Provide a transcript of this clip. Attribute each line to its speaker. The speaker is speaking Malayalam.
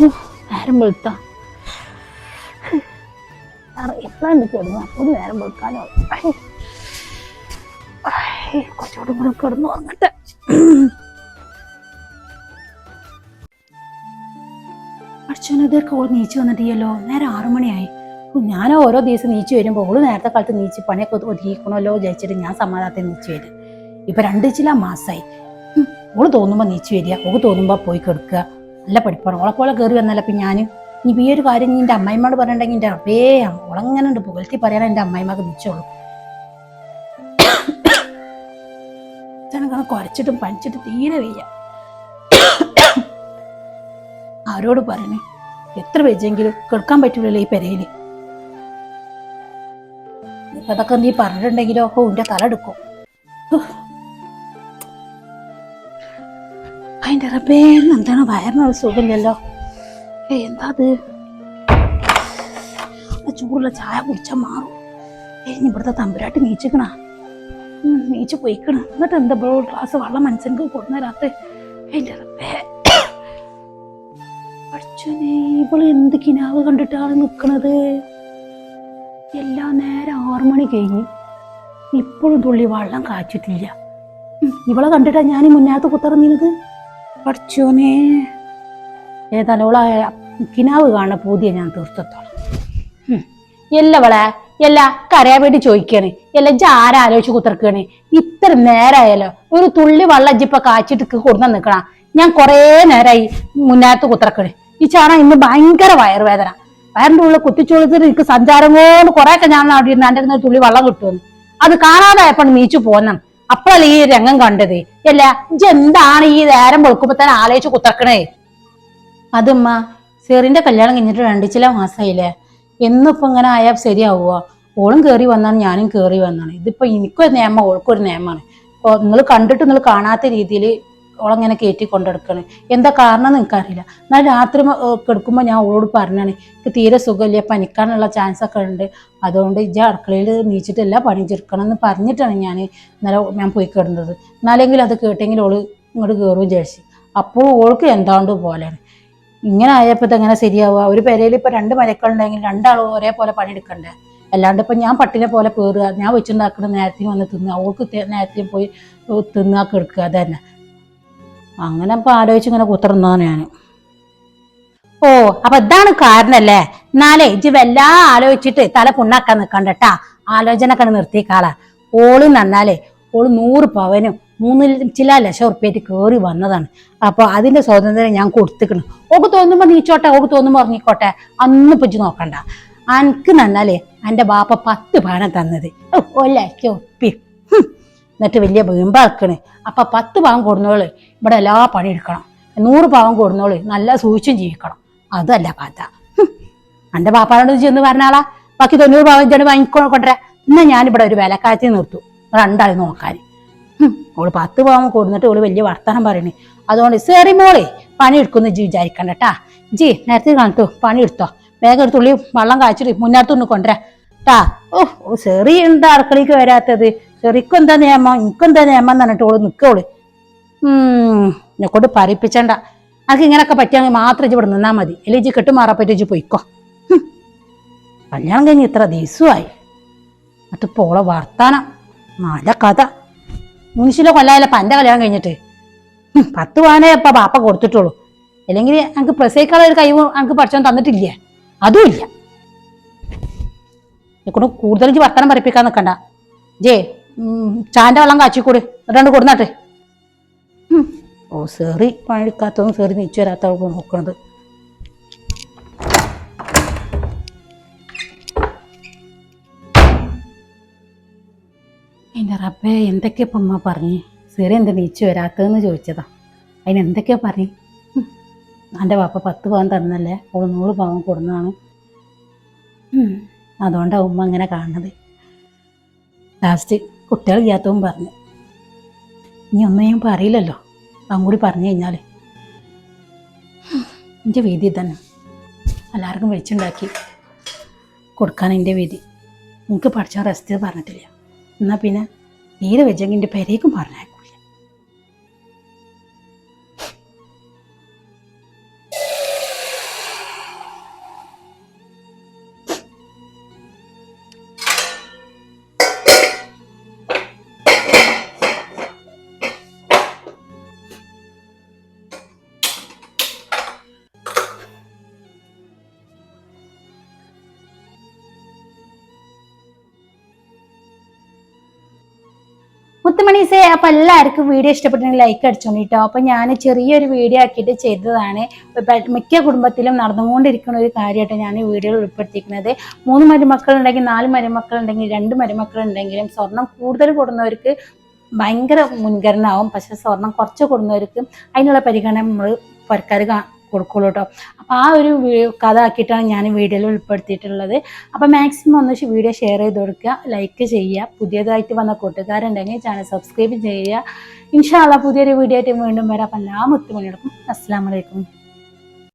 Speaker 1: നേരം വെളുത്ത. എപ്പോഴാണ് കിടന്നു? നേരം നീച്ചു വന്നിട്ടില്ലല്ലോ. നേരെ ആറു മണിയായി. ഓ, ഞാൻ ഓരോ ദിവസം നീച്ചു വരുമ്പോൾ ഓൾ നേരത്തെ കാലത്ത് നീച്ച് പണിയൊക്കെ ഒതു- ഒതുക്കിക്കണമല്ലോ വിചാരിച്ചിട്ട് ഞാൻ സമാധാനത്തിൽ നീച്ചു വരും. ഇപ്പൊ രണ്ട് ചില മാസമായി ഓൾ തോന്നുമ്പോൾ നീച്ചു വരിക ഓൾ തോന്നുമ്പോൾ പോയി കിടക്കുക. നല്ല പഠിപ്പാണ്. ഓളെ പോലെ കയറി വന്നല്ല അപ്പം ഞാൻ ഇനി ഈ ഒരു കാര്യം നിന്റെ അമ്മായിമ്മയോട് പറഞ്ഞിട്ടുണ്ടെങ്കിൽ എന്റെ അപ്പേ ഓളങ്ങനെ ഉണ്ട് പുകഴ്ത്തി പറയാൻ എന്റെ അമ്മായിമ്മക്ക് നിച്ചോളൂ ചെനങ്ങനെ കുരച്ചിട്ടും പനിച്ചിട്ട് തീരെ വയ്യ. ആരോട് പറയണേ? എത്ര വെച്ചെങ്കിലും കേൾക്കാൻ പറ്റൂലല്ലോ ഈ പെരയിൽ ഇപ്പം അതൊക്കെ നീ പറഞ്ഞിട്ടുണ്ടെങ്കിലോ? ഓ എന്റെ തല എടുക്കും. ഉഹ്. അതിന്റെ റബ്ബേ എന്താണ് വയറിനൊരു സുഖമില്ലല്ലോ? ഏ എന്താ അത് ചൂടുള്ള ചായ കുടിച്ചാൽ മാറും. ഏ ഇവിടുത്തെ തമ്പുരാട്ടി നീച്ചിക്കണ. നീച്ച് പൊയ്ക്കണ. എന്നിട്ട് എന്താ ബ്രോ ഗ്ലാസ് വെള്ളം മനസ്സിലേക്ക് കൊടുന്നേരാത്ത? അതിന്റെ റബ്ബേ. അച്ഛനെ ഇവൾ എന്ത് കിനാവ് കണ്ടിട്ടാണ് നിൽക്കണത് എല്ലാ നേരം ആറു മണി കഴിഞ്ഞ് ഇപ്പോഴും തുള്ളി വെള്ളം കാച്ചിട്ടില്ല. ഇവളെ കണ്ടിട്ടാ ഞാൻ മുന്നാത്ത് കുത്തിറങ്ങിയത് പഠിച്ചോനെ ഏതായാലോളായ കിനാവ് കാണുന്ന പൂതിയെ ഞാൻ തീർത്തത്തോളം എല്ലവളെ എല്ലാ കരയാൻ വേണ്ടി ചോദിക്കാണ്. എല്ലാ ഇജ്ജ് ആരാലോചിച്ച് കുത്തിറക്കാണ് ഇത്ര നേരമായാലോ ഒരു തുള്ളി വെള്ളം ഇജ്ജിപ്പൊ കാച്ചിട്ട് കൊടുന്ന നിൽക്കണ ഞാൻ കുറേ നേരമായി മുന്നേരത്ത് കുത്തിറക്കണ് ഈ ചാണ ഇന്ന് ഭയങ്കര വയറുവേദന വയറിന്റെ ഉള്ളിൽ കുത്തിച്ചൊളിച്ചിട്ട് എനിക്ക് സഞ്ചാരം കൊണ്ട് കൊറേ ഒക്കെ ഞാൻ അവിടെ ഇരുന്ന് എന്റെ തുള്ളി വെള്ളം കിട്ടുമെന്ന്. അത് കാണാതായപ്പോൾ നീച്ചു പോന്ന അപ്പോഴല്ലേ ഈ രംഗം കണ്ടത്? അല്ല ഇജ്ജ് എന്താണ് ഈ നേരം വെളുക്കുമ്പോ തന്നെ ആലോചിച്ച് കുത്തക്കണേ അതുമ്മ സെറിന്റെ കല്യാണം കഴിഞ്ഞിട്ട് രണ്ട് ചില മാസമായില്ലേ എന്നിപ്പോ ഇങ്ങനെ ആയാൽ ശരിയാവുക ഓളും കയറി വന്നാണ് ഞാനും കയറി വന്നാണ്. ഇതിപ്പോ എനിക്കൊരു നിയമം ഓൾക്കൊരു നിയമമാണ്. അപ്പോൾ നിങ്ങൾ കണ്ടിട്ട് നിങ്ങൾ കാണാത്ത രീതിയിൽ ഓളങ്ങനെ കയറ്റി കൊണ്ടെടുക്കണേ. എന്താ കാരണം എന്ന് എനിക്കറിയില്ല. എന്നാൽ രാത്രി കിടക്കുമ്പോൾ ഞാൻ ഓളോട് പറഞ്ഞാണ് എനിക്ക് തീരെ സുഖമില്ല പനിക്കാനുള്ള ചാൻസ് ഒക്കെ ഉണ്ട്. അതുകൊണ്ട് ഇജ്ജ അടുക്കളയിൽ നീച്ചിട്ടല്ല പണി ചെറുക്കണം എന്ന് പറഞ്ഞിട്ടാണ് ഞാൻ ഇന്നലെ ഞാൻ പോയി കിടന്നത്. എന്നാലെങ്കിലും അത് കേട്ടെങ്കിൽ ഓൾ ഇങ്ങോട്ട് കയറും വിചാരിച്ചു. അപ്പോൾ ഓൾക്ക് എന്താണ്ട് പോലെയാണ് ഇങ്ങനെ ആയപ്പോൾ എങ്ങനെ ശരിയാവുക? ഒരു പെരയിൽ ഇപ്പോൾ രണ്ട് മരക്കളുണ്ടെങ്കിൽ രണ്ടാളും ഒരേപോലെ പണിയെടുക്കണ്ടേ? അല്ലാണ്ട് ഇപ്പം ഞാൻ പട്ടിനെ പോലെ പേറുക ഞാൻ വെച്ചുണ്ടാക്കുന്ന നേരത്തെ വന്ന് തിന്നുക അവൾക്ക് നേരത്തെ പോയി തിന്നാ കിടക്കുക അത് തന്നെ. അങ്ങനെ ഇപ്പൊ ആലോചിച്ച് ഇങ്ങനെ കുത്തിർന്നതാണ് ഞാൻ ഓ അപ്പൊ ഇതാണ് കാരണല്ലേ? എന്നാലേ ഇജ്ജ് വല്ലാ ആലോചിച്ചിട്ട് തല പുണ്ണാക്കാൻ നിക്കണ്ടട്ടാ ആലോചന ഒക്കെ നിർത്തിക്കാളാ ഓൾ നന്നാലേ ഓൾ നൂറ് പവനും മൂന്ന് ചില ലക്ഷം ഉറുപ്പ്യായിട്ട് കയറി വന്നതാണ്. അപ്പൊ അതിന്റെ സ്വാതന്ത്ര്യം ഞാൻ കൊടുത്തിക്കണം. ഓക്ക് തോന്നുമ്പോ നീച്ചോട്ടെ ഓക്ക് തോന്നുമ്പോ ഉറങ്ങിക്കോട്ടെ. അന്ന് ഇപ്പൊ നോക്കണ്ട. അനക്ക് നന്നാലേ എന്റെ ബാപ്പ പത്ത് പണം തന്നത്. ഒലക്ക ഒപ്പി. എന്നിട്ട് വലിയ വീമ്പാക്കണ് അപ്പൊ പത്ത് പാവം കൊടുന്നോൾ. ഇവിടെ എല്ലാ പണി എടുക്കണം. നൂറ് പാവം കൊടുന്നോളൂ നല്ല സൂക്ഷിച്ചും ജീവിക്കണം. അതല്ല കഥ. എന്റെ പാപ്പാനോട് ചെന്ന് പറഞ്ഞാളാ ബാക്കി തൊണ്ണൂറ് പാവം ചെന്ന് വാങ്ങിക്കൊണ്ടേ എന്നാൽ ഞാനിവിടെ ഒരു വിലക്കാറ്റി നിർത്തും. രണ്ടായി നോക്കാൻ. ഓൾ പത്ത് പാവം കൊടുന്നിട്ട് ഓൾ വലിയ വർത്തമാനം പറയണേ. അതുകൊണ്ട് സേറി മോളെ പണി എടുക്കുന്നു ജി വിചാരിക്കണ്ട കേട്ടാ ജി നേരത്തെ കാണിട്ടു പണി എടുത്തോ. വേഗം ഒരു തുള്ളി വെള്ളം കാച്ചിട്ട് മുന്നേരത്തൊന്ന് കൊണ്ടുവരാ. ട്ടാ. ഓ ഓ സെറി എന്താ അടുക്കളയ്ക്ക് വരാത്തത്? സെറിക്കും എന്താ നിയമം? എനിക്കെന്താ നിയമം എന്ന് പറഞ്ഞിട്ട് ഓൾ നിക്കോൾ ഉം എന്നെ കൊണ്ട് പറിപ്പിച്ചണ്ട അനക്ക് ഇങ്ങനൊക്കെ പറ്റിയാൽ മാത്രം ഇജ്ജ് ഇവിടെ നിന്നാ മതി. അല്ലെങ്കിൽ ഇജ്ജ് കെട്ടുമാറാപ്പറ്റി ഇജ്ജ് പോയിക്കോ. കല്യാണം കഴിഞ്ഞ് ഇത്ര ദിവസമായി. എന്നിട്ട് പോളെ വർത്താനം. നല്ല കഥ. മുനിശിലെ കൊല്ലായാലും ഇപ്പം എന്റെ കല്യാണം കഴിഞ്ഞിട്ട്. പത്ത് പവനേ ഇപ്പം ബാപ്പ കൊടുത്തിട്ടുള്ളൂ. അല്ലെങ്കിൽ എനിക്ക് പ്രസവിക്കാനുള്ള ഒരു കഴിവ് എനിക്ക് പഠിച്ചോ തന്നിട്ടില്ല? അതും ഇല്ല. കൊണ്ട് കൂടുതൽ വർത്താനം പറിപ്പിക്കാൻ നിൽക്കണ്ട ജേ ചാന്റെ വെള്ളം കാച്ചിക്കൂട്. എന്നിട്ടാണ്ട് കൊടുന്നാട്ടെ. ഓ സെറി. പണിക്കാത്തതും സെറി നീച്ചു വരാത്തവർക്ക് നോക്കണത്. എന്റെ റബ്ബേ എന്തൊക്കെയാ ഇപ്പം അമ്മ പറഞ്ഞ്? സെറി എന്താ നീച്ചു വരാത്തതെന്ന് ചോദിച്ചതാ. അതിന് എന്തൊക്കെയാ പറഞ്ഞു? എന്റെ പാപ്പ പത്ത് പവൻ തന്നല്ലേ? ഓൾ നൂറ് പവൻ കൊടുന്നതാണ്. അതുകൊണ്ടാണ് ഉമ്മ അങ്ങനെ കാണുന്നത്. ലാസ്റ്റ് കുട്ടികൾ ചെയ്യാത്തവും പറഞ്ഞു. ഇനി ഒന്നും ഞാൻ പറയില്ലല്ലോ. കൂടി പറഞ്ഞു കഴിഞ്ഞാൽ എന്റെ വീതി തന്നെ എല്ലാവർക്കും വെച്ചുണ്ടാക്കി കൊടുക്കാൻ എന്റെ വീതി. നിങ്ങൾക്ക് പഠിച്ചാൽ റെസ്റ്റ് പറഞ്ഞിട്ടില്ല. എന്നാൽ പിന്നെ തീരെ വെച്ചെങ്കിൽ എന്റെ പെരേക്കും പറഞ്ഞേക്കൂല
Speaker 2: മുത്തുമണീസേ അപ്പൊ എല്ലാവർക്കും വീഡിയോ ഇഷ്ടപ്പെട്ടെങ്കിൽ ലൈക്ക് അടിച്ചോണ്ട് കേട്ടോ അപ്പൊ ഞാൻ ചെറിയൊരു വീഡിയോ ആക്കിയിട്ട് ചെയ്തതാണ്. മിക്ക കുടുംബത്തിലും നടന്നുകൊണ്ടിരിക്കുന്ന ഒരു കാര്യമായിട്ട് ഞാൻ ഈ വീഡിയോയിൽ ഉൾപ്പെടുത്തിയിരിക്കുന്നത്. മൂന്ന് മരുമക്കളുണ്ടെങ്കിൽ നാല് മരുമക്കളുണ്ടെങ്കിൽ രണ്ട് മരുമക്കളുണ്ടെങ്കിലും സ്വർണം കൂടുതൽ കൊടുക്കുന്നവർക്ക് ഭയങ്കര മുൻഗണന ആവും. പക്ഷെ സ്വർണം കുറച്ച് കൊടുക്കുന്നവർക്ക് അതിനുള്ള പരിഗണന നമ്മൾ പുരക്കാർ കൊടുക്കുള്ളൂ കേട്ടോ അപ്പോൾ ആ ഒരു കഥ ആക്കിയിട്ടാണ് ഞാൻ വീഡിയോയിൽ ഉൾപ്പെടുത്തിയിട്ടുള്ളത്. അപ്പോൾ മാക്സിമം ഒന്ന് വീഡിയോ ഷെയർ ചെയ്ത് കൊടുക്കുക ലൈക്ക് ചെയ്യുക. പുതിയതായിട്ട് വന്ന കൂട്ടുകാരുണ്ടെങ്കിൽ ചാനൽ സബ്സ്ക്രൈബ് ചെയ്യുക. ഇൻഷാല്ല പുതിയൊരു വീഡിയോ ആയിട്ട് വീണ്ടും വരാം. അപ്പം എല്ലാ മുത്തുമണിയോടൊപ്പം അസ്സാം വലൈക്കും